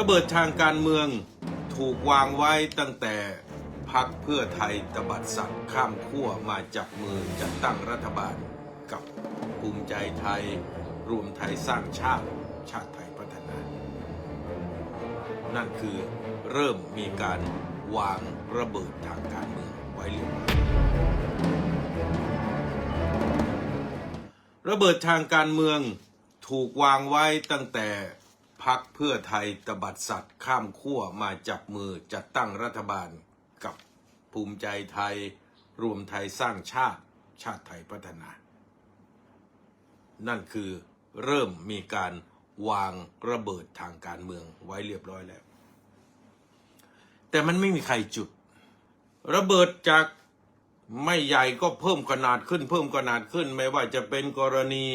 ระเบิดทางการเมืองถูกวางไว้ตั้งแต่พักเพื่อไทยตบัดสัตว์ข้ามขั้วมาจับมือจัดตั้งรัฐบาลกับภูมิใจไทย รวมไทยสร้างชาติชาติไทยพัฒนา นั่นคือเริ่มมีการวางระเบิดทางการเมืองไว้เรียบร้อยระเบิดทางการเมืองถูกวางไว้ตั้งแต่ พักเพื่อไทยตบัดสัตว์ข้ามขั้วมาจับมือจัดตั้งรัฐบาลกับภูมิใจไทย รวมไทยสร้างชาติชาติไทยพัฒนา นั่นคือเริ่มมีการวางระเบิดทางการเมืองไว้เรียบร้อยแล้ว แต่มันไม่มีใครจุด ระเบิดจากไม่ใหญ่ก็เพิ่มขนาดขึ้น เพิ่มขนาดขึ้น ไม่ว่าจะเป็นกรณี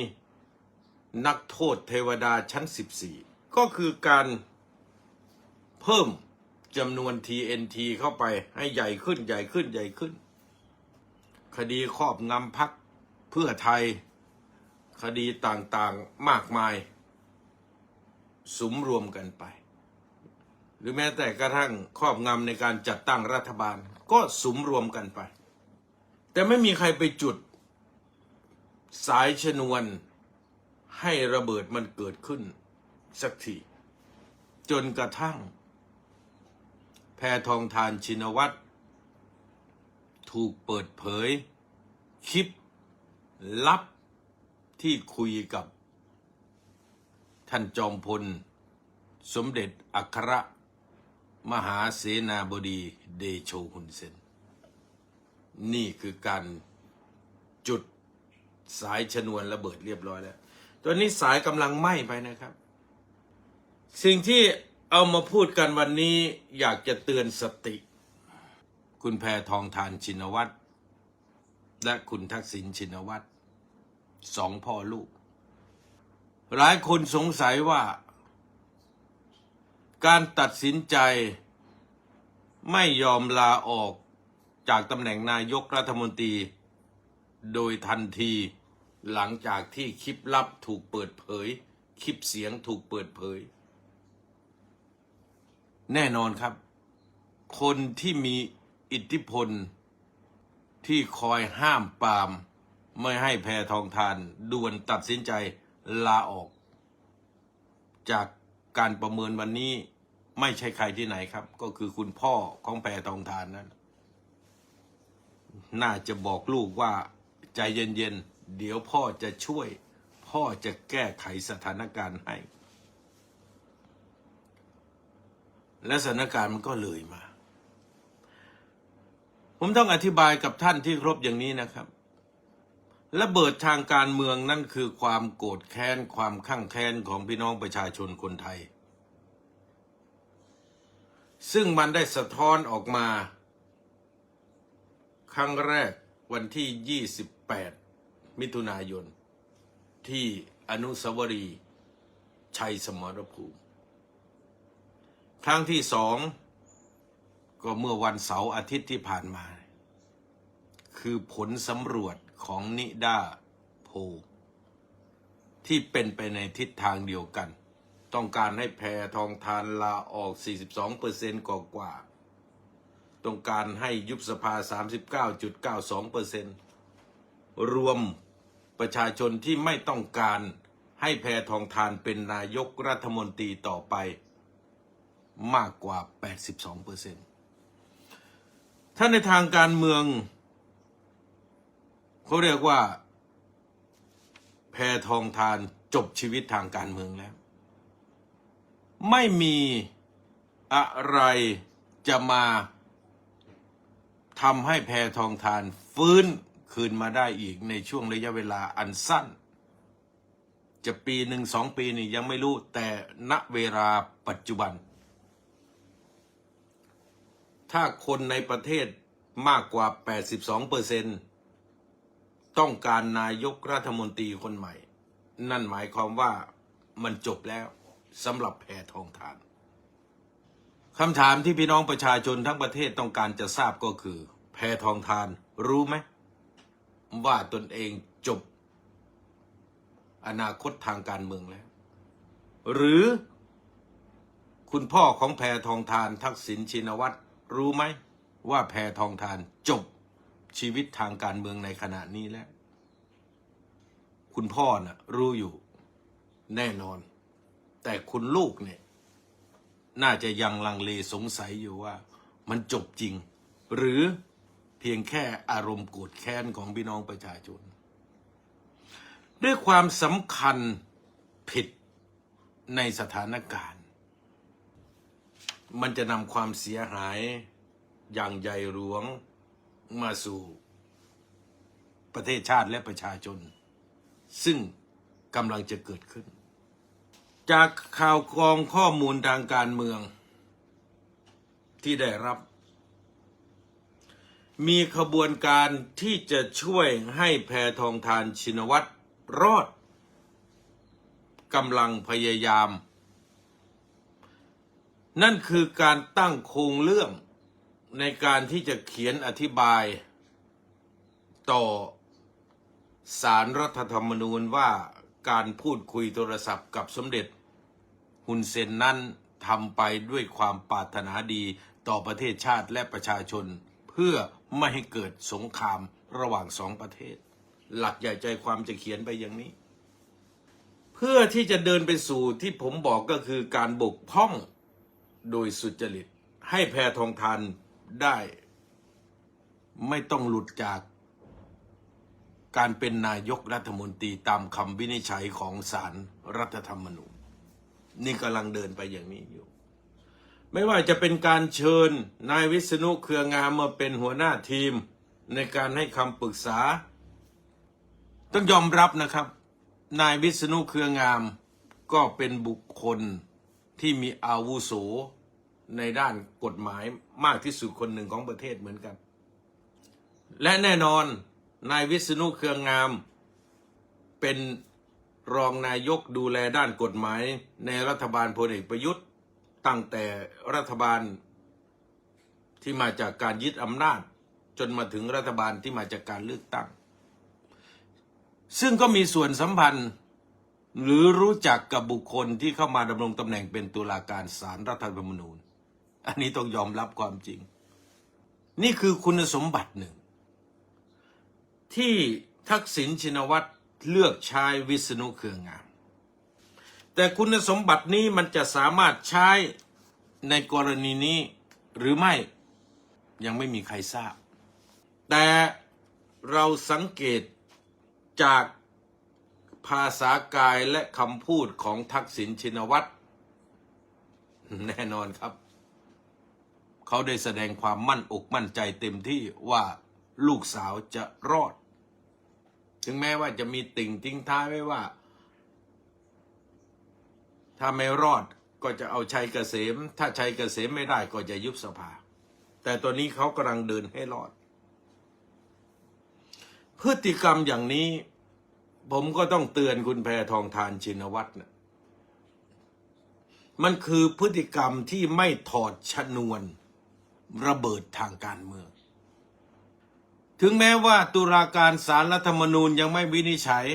นักโทษเทวดาชั้น 14 ก็คือการเพิ่มจำนวน TNT เข้าไปให้ใหญ่ขึ้นใหญ่ขึ้นใหญ่ขึ้น คดีครอบงำพักเพื่อไทย คดีต่างๆมากมาย สุมรวมกันไป หรือแม้แต่กระทั่งครอบงำในการจัดตั้งรัฐบาลก็สุมรวมกันไป แต่ไม่มีใครไปจุด สายชนวนให้ระเบิดมันเกิดขึ้น สักที จนกระทั่ง แพทองทานชินวัตร ถูกเปิดเผย คลิป ลับที่คุยกับ ท่านจอมพล สมเด็จอัครมหาเสนาบดีเดโชหุนเซน นี่คือการจุดสายชนวนระเบิดเรียบร้อยแล้ว ตัวนี้สายกำลังไหม้ไปนะครับ สิ่งที่เอามาพูดกันวันนี้อยากจะเตือนสติ คุณแพทองทานชินวัตรและคุณทักษิณชินวัตรสองพ่อลูก หลายคนสงสัยว่า การตัดสินใจไม่ยอมลาออกจากตำแหน่งนายกรัฐมนตรี โดยทันทีหลังจากที่คลิปลับถูกเปิดเผย คลิปเสียงถูกเปิดเผย แน่นอนครับ คนที่มีอิทธิพล ที่คอยห้ามปามไม่ให้แพทองทานด่วนตัดสินใจลาออก จากการประเมินวันนี้ไม่ใช่ใครที่ไหนครับ ก็คือคุณพ่อของแพทองทานนั้นน่าจะบอกลูกว่าใจเย็นๆ เดี๋ยวพ่อจะช่วย พ่อจะแก้ไขสถานการณ์ให้ และสถานการณ์มันก็เลยมา ผมต้องอธิบายกับท่านที่ครบอย่างนี้นะครับ ระเบิดทางการเมืองนั่นคือความโกรธแค้น ความข้างแค้นของพี่น้องประชาชนคนไทย ซึ่งมันได้สะท้อนออกมา ครั้งแรกวันที่ 28 มิถุนายน ที่อนุสาวรีย์ชัยสมรภูมิ ครั้งที่สองก็เมื่อวันเสาร์อาทิตย์ที่ผ่านมา คือผลสำรวจของนิดาโพที่เป็นไปในทิศทางเดียวกัน ต้องการให้แพรทองทานลาออก 42%กว่ากว่า ต้องการให้ยุบสภา 39.92%รวมประชาชนที่ไม่ต้องการให้แพรทองทานเป็นนายกรัฐมนตรีต่อไป มากกว่า 82%ถ้าในทางการเมืองเขาเรียกว่า แพทองทานจบชีวิตทางการเมืองแล้ว ไม่มีอะไรจะมาทำให้แพทองทานฟื้นคืนมาได้อีกในช่วงระยะเวลาอันสั้น จะปีหนึ่งสองปีนี่ยังไม่รู้แต่ณเวลาปัจจุบัน ถ้าคนในประเทศมากกว่า 82เปอร์เซ็นต้องการนายกรัฐมนตรีคนใหม่ นั่นหมายความว่ามันจบแล้วสำหรับแพทองทานคำถามที่พี่น้องประชาชนทั้งประเทศต้องการจะทราบก็คือ แพทองทานรู้ไหมว่าตนเองจบ อนาคตทางการเมืองแล้ว หรือคุณพ่อของแพทองทานทักษิณชินวัตร รู้ไหมว่าแพทองทานจบชีวิตทางการเมืองในขณะนี้แล้ว คุณพ่อน่ะ รู้อยู่แน่นอน แต่คุณลูกเนี่ย น่าจะยังลังเลสงสัยอยู่ว่า มันจบจริง หรือเพียงแค่อารมณ์โกรธแค้นของพี่น้องประชาชน ด้วยความสำคัญผิดในสถานการณ์ มันจะนำความเสียหายอย่างใหญ่หลวงมาสู่ประเทศชาติและประชาชน ซึ่งกำลังจะเกิดขึ้น จากข่าวกรองข้อมูลทางการเมือง ที่ได้รับ มีขบวนการที่จะช่วยให้แพทองทานชินวัตรรอดกำลังพยายาม นั่นคือการตั้งโครงเรื่องในการที่จะเขียนอธิบาย ต่อสารรัฐธรรมนูญว่าการพูดคุยโทรศัพท์กับสมเด็จฮุนเซนนั้นทำไปด้วยความปรารถนาดีต่อประเทศชาติและประชาชน เพื่อไม่ให้เกิดสงครามระหว่างสองประเทศ หลักใหญ่ใจความจะเขียนไปอย่างนี้ เพื่อที่จะเดินไปสู่ที่ผมบอกก็คือการบกพร่อง โดยสุจริต ให้แพทองทานได้ ไม่ต้องหลุดจาก การเป็นนายกรัฐมนตรีตามคำวินิจฉัยของศาลรรัฐธรรมนูญ นี่กำลังเดินไปอย่างนี้อยู่ ไม่ว่าจะเป็นการเชิญนายวิษณุเครืองามมาเป็นหัวหน้าทีม ในการให้คำปรึกษา ต้องยอมรับนะครับ นายวิษณุเครืองามก็เป็นบุคคล ที่มีอาวุโสในด้านกฎหมายมากที่สุดคนหนึ่งของประเทศเหมือนกัน และแน่นอนนายวิษณุเครืองาม เป็นรองนายกดูแลด้านกฎหมายในรัฐบาลพลเอกประยุทธ์ตั้งแต่รัฐบาลที่มาจากการยึดอำนาจ จนมาถึงรัฐบาลที่มาจากการเลือกตั้ง ซึ่งก็มีส่วนสัมพันธ์ หรือรู้จักกับบุคคลที่เข้ามาดำรงตำแหน่งเป็นตุลาการศาลรรัฐธรรมนูญ อันนี้ต้องยอมรับความจริง นี่คือคุณสมบัติหนึ่ง ที่ทักษิณชินวัตรเลือกใช้วิษณุเครืองาม แต่คุณสมบัตินี้มันจะสามารถใช้ในกรณีนี้หรือไม่ยังไม่มีใครทราบ แต่เราสังเกตจาก ภาษากายและคำพูดของทักษิณชินวัตรแน่นอนครับ เขาได้แสดงความมั่นอกมั่นใจเต็มที่ว่าลูกสาวจะรอด ถึงแม้ว่าจะมีติ่งทิ้งท้ายไว้ว่า ถ้าไม่รอดก็จะเอาชัยเกษม ถ้าชัยเกษมไม่ได้ก็จะยุบสภา แต่ตัวนี้เขากำลังเดินให้รอด พฤติกรรมอย่างนี้ ผมก็ต้องเตือนคุณแพทองทานชินวัตรนะมันคือพฤติกรรมที่ไม่ถอดชนวนระเบิดทางการเมือง ถึงแม้ว่าตุลาการสารรัฐธรรมนูญยังไม่วินิจฉัย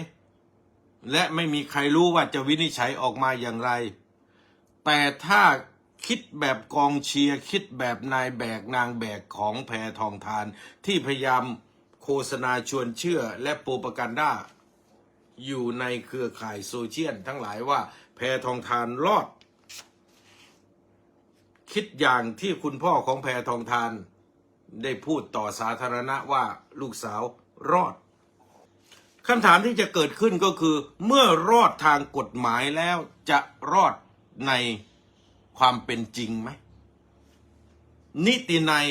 และไม่มีใครรู้ว่าจะวินิจฉัยออกมาอย่างไร แต่ถ้าคิดแบบกองเชียร์คิดแบบนายแบกนางแบกของแพทองทานที่พยายามโฆษณาชวนเชื่อและโปรปกันด้า อยู่ในเครือข่ายโซเชียลทั้งหลายว่า แพทองทานรอด คิดอย่างที่คุณพ่อของแพทองทาน ได้พูดต่อสาธารณะว่าลูกสาวรอดคำถามที่จะเกิดขึ้นก็คือ เมื่อรอดทางกฎหมายแล้วจะรอดในความเป็นจริงไหม นิตินัย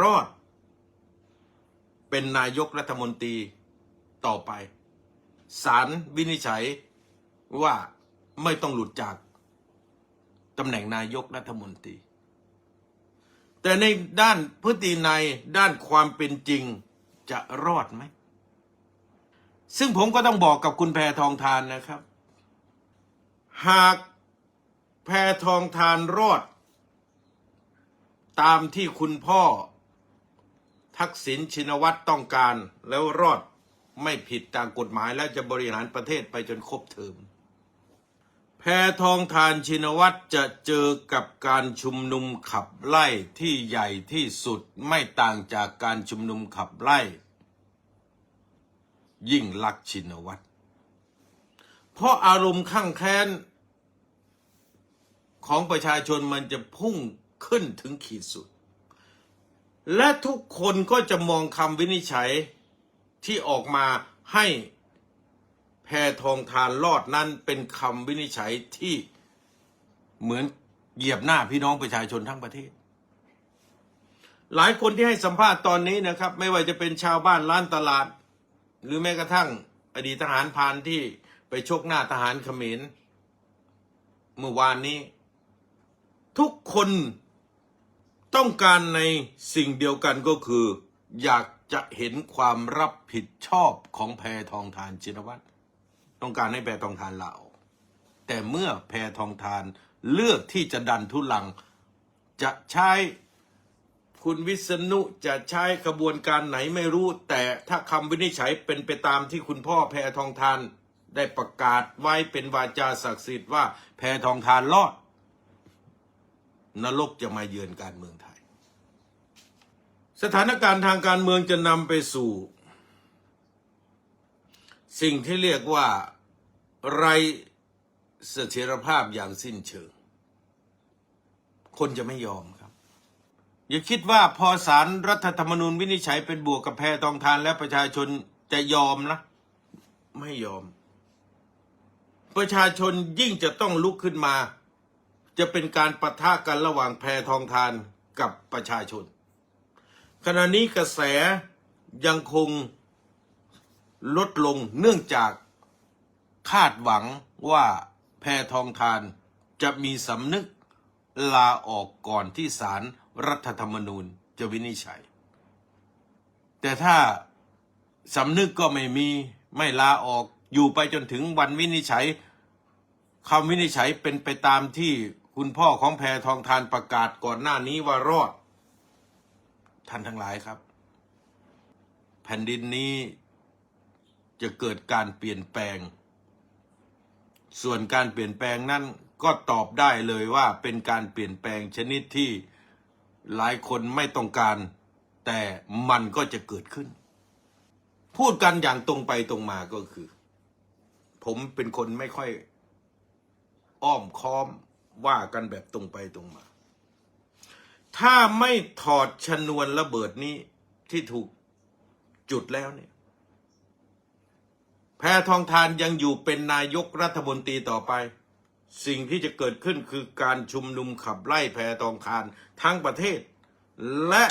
รอด เป็นนายกรัฐมนตรีต่อไป ศาลวินิจฉัยว่าไม่ต้องหลุดจากตำแหน่งนายกรัฐมนตรี แต่ในด้านพฤตินัยด้านความเป็นจริงจะรอดไหม ซึ่งผมก็ต้องบอกกับคุณแพทองทานนะครับ หากแพทองทานรอด ตามที่คุณพ่อทักษิณชินวัตรต้องการแล้วรอด ไม่ผิดตามกฎหมายและจะบริหารประเทศไปจนครบเทอมแพทองทานชินวัตรจะเจอกับการชุมนุมขับไล่ที่ใหญ่ที่สุดไม่ต่างจากการชุมนุมขับไล่ ยิ่งลักชินวัตรเพราะอารมณ์ข้างแค้น ของประชาชนมันจะพุ่งขึ้นถึงขีดสุด และทุกคนก็จะมองคำวินิจฉัย ที่ออกมาให้แพทองทานรอดนั้นเป็นคำวินิจฉัยที่เหมือนเหยียบหน้าพี่น้องประชาชนทั้งประเทศ หลายคนที่ให้สัมภาษณ์ตอนนี้นะครับ ไม่ว่าจะเป็นชาวบ้านร้านตลาด หรือแม้กระทั่งอดีตทหารพานที่ไปชกหน้าทหารเขมรเมื่อวานนี้ ทุกคนต้องการในสิ่งเดียวกันก็คือ อยาก จะเห็นความรับผิดชอบของแพทองทานชินวัตรต้องการให้แพทองทานลาออกแต่เมื่อแพทองทานเลือกที่จะดันทุลัง จะใช้คุณวิษณุจะใช้กระบวนการไหนไม่รู้ แต่ถ้าคำวินิจฉัยเป็นไปตามที่คุณพ่อแพทองทานได้ประกาศไว้เป็นวาจาศักดิ์สิทธิ์ว่าแพทองทานรอด นรกจะมาเยือนการเมืองไทย สถานการณ์ทางการเมืองจะนำไปสู่ สิ่งที่เรียกว่าไรเสถียรภาพอย่างสิ้นเชิง คนจะไม่ยอมครับ อย่าคิดว่าพอสารรัฐธรรมนูญวินิจฉัยเป็นบวกกับแพทองทานและประชาชนจะยอมนะ ไม่ยอม ประชาชนยิ่งจะต้องลุกขึ้นมา จะเป็นการปะทะกันระหว่างแพทองทานกับประชาชน ขณะนี้กระแสยังคงลดลงเนื่องจากคาดหวังว่าแพทองทานจะมีสำนึกลาออกก่อนที่ศาลรรัฐธรรมนูญจะวินิจฉัย แต่ถ้าสำนึกก็ไม่มีไม่ลาออกอยู่ไปจนถึงวันวินิจฉัยคำวินิจฉัยเป็นไปตามที่คุณพ่อของแพทองทานประกาศก่อนหน้านี้ว่ารอด ท่านทั้งหลายครับ แผ่นดินนี้จะเกิดการเปลี่ยนแปลง ส่วนการเปลี่ยนแปลงนั้นก็ตอบได้เลยว่าเป็นการเปลี่ยนแปลงชนิดที่หลายคนไม่ต้องการ แต่มันก็จะเกิดขึ้น พูดกันอย่างตรงไปตรงมาก็คือ ผมเป็นคนไม่ค่อยอ้อมค้อมว่ากันแบบตรงไปตรงมา ถ้าไม่ถอดชนวนระเบิดนี้ที่ถูกจุดแล้วเนี่ย แพทองทานยังอยู่เป็นนายกรัฐมนตรีต่อไป สิ่งที่จะเกิดขึ้นคือการชุมนุมขับไล่แพทองทานทั้งประเทศ และ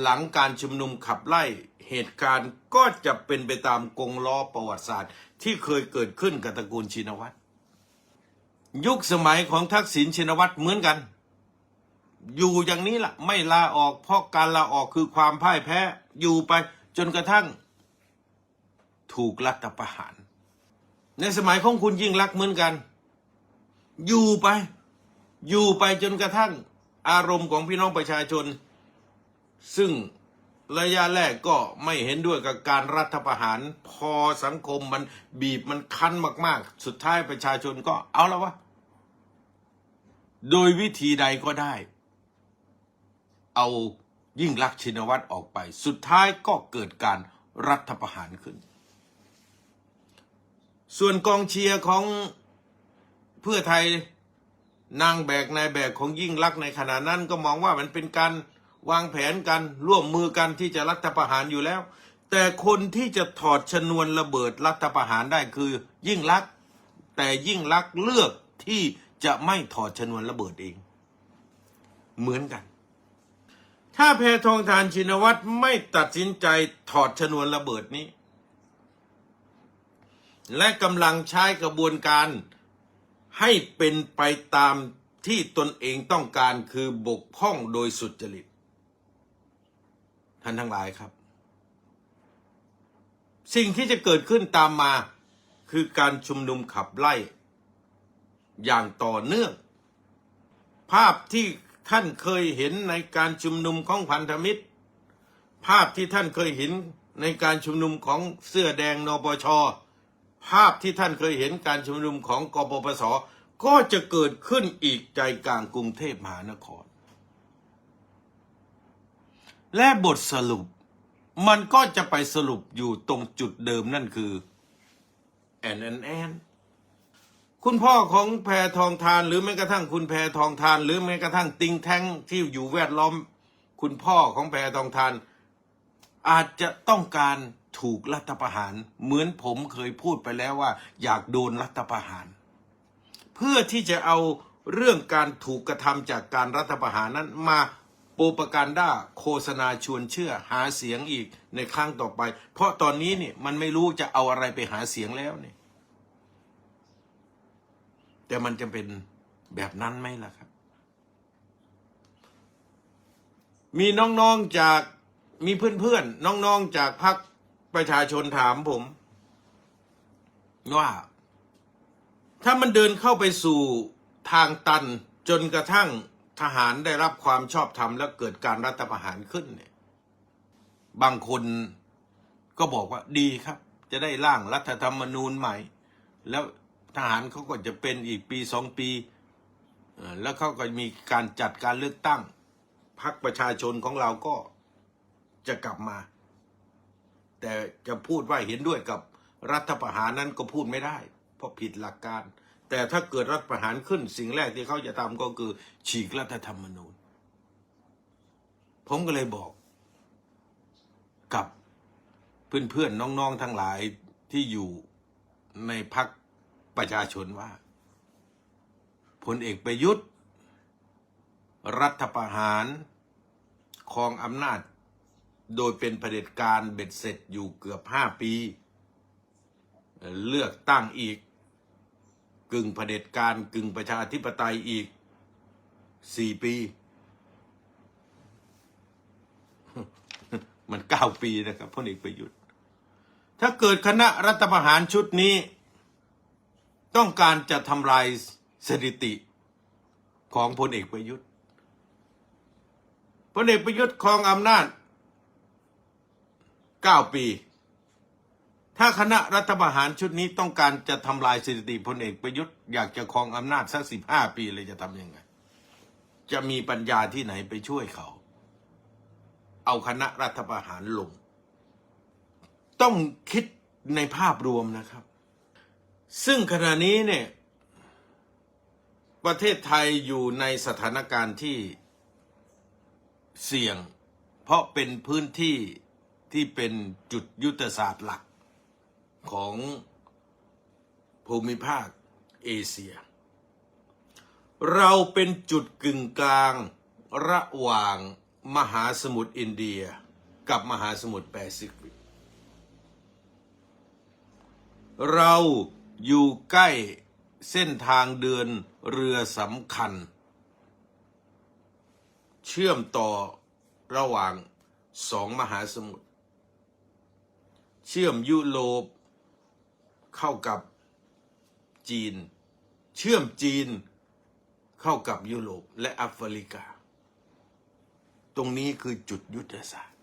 หลังการชุมนุมขับไล่เหตุการณ์ก็จะเป็นไปตามกงล้อประวัติศาสตร์ ที่เคยเกิดขึ้นกับตระกูลชินวัตรยุคสมัยของทักษิณชินวัตรเหมือนกัน อยู่อย่างนี้ล่ะ ไม่ลาออกเพราะการลาออกคือความพ่ายแพ้อยู่ไปจนกระทั่ง ถูกรัฐประหาร ในสมัยของคุณยิ่งรักเหมือนกัน อยู่ไป อยู่ไปจนกระทั่ง อารมณ์ของพี่น้องประชาชน ซึ่งระยะแรกก็ไม่เห็นด้วยกับการรัฐประหาร พอสังคมมันบีบมันคั้นมาก ๆ สุดท้ายประชาชนก็เอาแล้ววะ โดยวิธีใดก็ได้ เอายิ่งรักษณ์ชินวัตรออกไป สุดท้ายก็เกิดการรัฐประหารขึ้น ส่วนกองเชียร์ของเพื่อไทยนางแบกนายแบกของยิ่งรักษณ์ในขณะนั้นก็มองว่ามันเป็นการวางแผนกันร่วมมือกันที่จะรัฐประหารอยู่แล้ว แต่คนที่จะถอดชนวนระเบิดรัฐประหารได้คือยิ่งรักษณ์แต่ยิ่งรักษณ์เลือกที่จะไม่ถอดชนวนระเบิดเอง เหมือนกัน ถ้าแพทองทานชินวัตรไม่ตัดสินใจถอดชนวนระเบิดนี้ และกำลังใช้กระบวนการให้เป็นไปตามที่ตนเองต้องการคือบกพร่องโดยสุจริต ท่านทั้งหลายครับ สิ่งที่จะเกิดขึ้นตามมาคือการชุมนุมขับไล่ อย่างต่อเนื่อง ภาพที่ ท่านเคยเห็นในการชุมนุมของพันธมิตร ภาพที่ท่านเคยเห็นในการชุมนุมของเสื้อแดงนปช ภาพที่ท่านเคยเห็นการชุมนุมของกปปส ก็จะเกิดขึ้นอีกใจกลางกรุงเทพมหานคร และบทสรุปมันก็จะไปสรุปอยู่ตรงจุดเดิมนั่นคือ แอนแอนแอน คุณพ่อของแพทองทานหรือแม้กระทั่งคุณแพทองทาน หรือแม้กระทั่งติงแท้งที่อยู่แวดล้อม คุณพ่อของแพทองทาน อาจจะต้องการถูกรัฐประหาร เหมือนผมเคยพูดไปแล้วว่า อยากโดนรัฐประหาร เพื่อที่จะเอาเรื่องการถูกกระทำจากการรัฐประหารนั้นมาโปรปกันด้าโฆษณาชวนเชื่อหาเสียงอีกในครั้งต่อไป เพราะตอนนี้เนี่ยมันไม่รู้จะเอาอะไรไปหาเสียงแล้วเนี่ย แต่มันจะเป็นแบบนั้นไหมล่ะครับ มีน้องๆจากมีเพื่อนๆน้องๆจากพรรคประชาชนถามผม ว่า ถ้ามันเดินเข้าไปสู่ทางตันจนกระทั่งทหารได้รับความชอบธรรมแล้วเกิดการรัฐประหารขึ้นเนี่ย บางคนก็บอกว่าดีครับ จะได้ร่างรัฐธรรมนูญใหม่ แล้ว ทหารเขาก็จะเป็นอีกปีสองปีแล้วเขาก็มีการจัดการเลือกตั้งพรรคประชาชนของเราก็จะกลับมา แต่จะพูดว่าเห็นด้วยกับรัฐประหารนั้นก็พูดไม่ได้ เพราะผิดหลักการ แต่ถ้าเกิดรัฐประหารขึ้นสิ่งแรกที่เขาจะทำก็คือฉีกรัฐธรรมนูญ ผมก็เลยบอกกับเพื่อนๆน้องๆทั้งหลายที่อยู่ในพัก ประชาชนว่าพลเอกประยุทธ์ รัฐประหารครองอำนาจ โดยเป็นเผด็จการเบ็ดเสร็จอยู่เกือบห้าปี เลือกตั้งอีก กึ่งเผด็จการกึ่งประชาธิปไตยอีกสี่ปี มันเก้าปีนะครับพลเอกประยุทธ์ ถ้าเกิดคณะรัฐประหารชุดนี้ ต้องการจะทำลายสถิติของพลเอกประยุทธ์พลเอกประยุทธ์ครองอำนาจเก้าปี ถ้าคณะรัฐประหารชุดนี้ต้องการจะทำลายสถิติพลเอกประยุทธ์อยากจะครองอำนาจสักสิบห้าปีเลยจะทำยังไง จะมีปัญญาที่ไหนไปช่วยเขา เอาคณะรัฐประหารลง ต้องคิดในภาพรวมนะครับ ซึ่งขณะนี้เนี่ย ประเทศไทยอยู่ในสถานการณ์ที่เสี่ยง เพราะเป็นพื้นที่ที่เป็นจุดยุทธศาสตร์หลักของภูมิภาคเอเชีย เราเป็นจุดกึ่งกลางระหว่างมหาสมุทรอินเดียกับมหาสมุทรแปซิฟิก เรา อยู่ใกล้เส้นทางเดินเรือสำคัญ เชื่อมต่อระหว่างสองมหาสมุทรเชื่อมยุโรปเข้ากับจีน เชื่อมจีนเข้ากับยุโรปและแอฟริกา ตรงนี้คือจุดยุทธศาสตร์